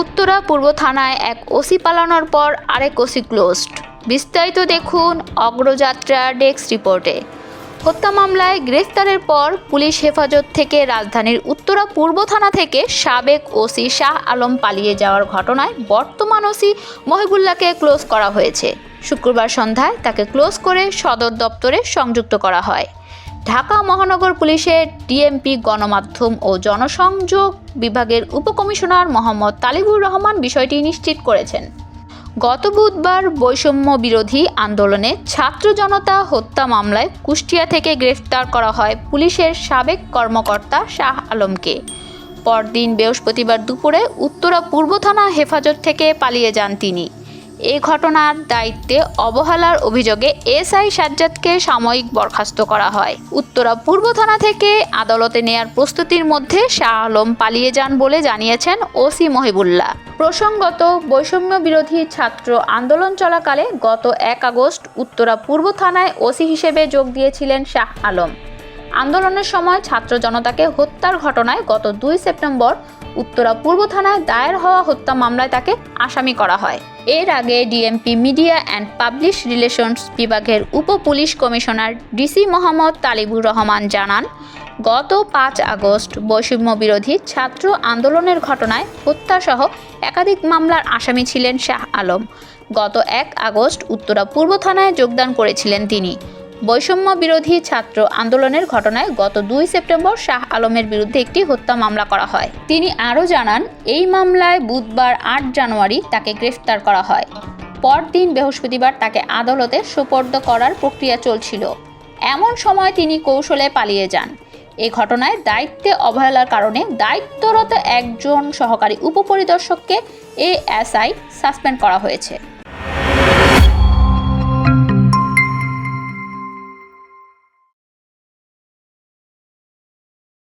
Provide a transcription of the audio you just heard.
উত্তরা পূর্ব থানায় এক ওসি পালানোর পর আরেক ওসি ক্লোজড। বিস্তারিত দেখুন অগ্রযাত্রা ডেস্ক রিপোর্টে। হত্যা মামলায় গ্রেফতারের পর পুলিশ হেফাজত থেকে রাজধানীর উত্তরা পূর্ব থানা থেকে সাবেক ওসি শাহ আলম পালিয়ে যাওয়ার ঘটনায় বর্তমান ওসি মহিবুল্লাহকে ক্লোজ করা হয়েছে। শুক্রবার সন্ধ্যায় তাকে ক্লোজ করে সদর দপ্তরে সংযুক্ত করা হয়। ঢাকা মহানগর পুলিশের ডিএমপি গণমাধ্যম ও জনসংযোগ বিভাগের উপকমিশনার মোহাম্মদ তালিবুর রহমান বিষয়টি নিশ্চিত করেছেন। গত বুধবার বৈষম্য বিরোধী আন্দোলনে ছাত্র জনতা হত্যা মামলায় কুষ্টিয়া থেকে গ্রেফতার করা হয় পুলিশের সাবেক কর্মকর্তা শাহ আলমকে। পরদিন বৃহস্পতিবার দুপুরে উত্তরা পূর্ব থানা হেফাজত থেকে পালিয়ে যান তিনি। এ ঘটনার দায়িত্বে অবহেলার অভিযোগে এসআই সাজ্জাদকে সাময়িক বরখাস্ত করা হয়। উত্তরা পূর্ব থানা থেকে আদালতে নেয়ার প্রস্তুতির মধ্যে শাহ আলম পালিয়ে যান বলে জানিয়েছেন ওসি মহিবুল্লাহ। প্রসঙ্গত, বৈষম্য বিরোধী ছাত্র আন্দোলন চলাকালে গত এক আগস্ট উত্তরা পূর্ব থানায় ওসি হিসেবে যোগ দিয়েছিলেন শাহ আলম। আন্দোলনের সময় ছাত্র জনতাকে হত্যার ঘটনায় গত দুই সেপ্টেম্বর উত্তরা পূর্ব থানায় দায়ের হওয়া হত্যা মামলায় তাকে আসামি করা হয়। এর আগে DMP media and publish relations বিভাগের উপ police commissioner DC Mohammad Talibur Rahman জানান, গত পাঁচ আগস্ট বৈষম্য বিরোধী ছাত্র আন্দোলনের ঘটনায় হত্যাসহ একাধিক মামলার আসামি ছিলেন শাহ আলম। গত এক আগস্ট উত্তরা পূর্ব থানায় যোগদান করেছিলেন তিনি। বৈষম্য বিরোধী ছাত্র আন্দোলনের ঘটনায় গত দুই সেপ্টেম্বর শাহ আলমের বিরুদ্ধে একটি হত্যা মামলা করা হয়। তিনি আরও জানান, এই মামলায় বুধবার আট জানুয়ারি তাকে গ্রেফতার করা হয়। পরদিন বৃহস্পতিবার তাকে আদালতে সোপর্দ করার প্রক্রিয়া চলছিল। এমন সময় তিনি কৌশলে পালিয়ে যান। এ ঘটনায় দায়িত্বে অবহেলার কারণে দায়িত্বরত একজন সহকারী উপপরিদর্শককে এএসআই সাসপেন্ড করা হয়েছে।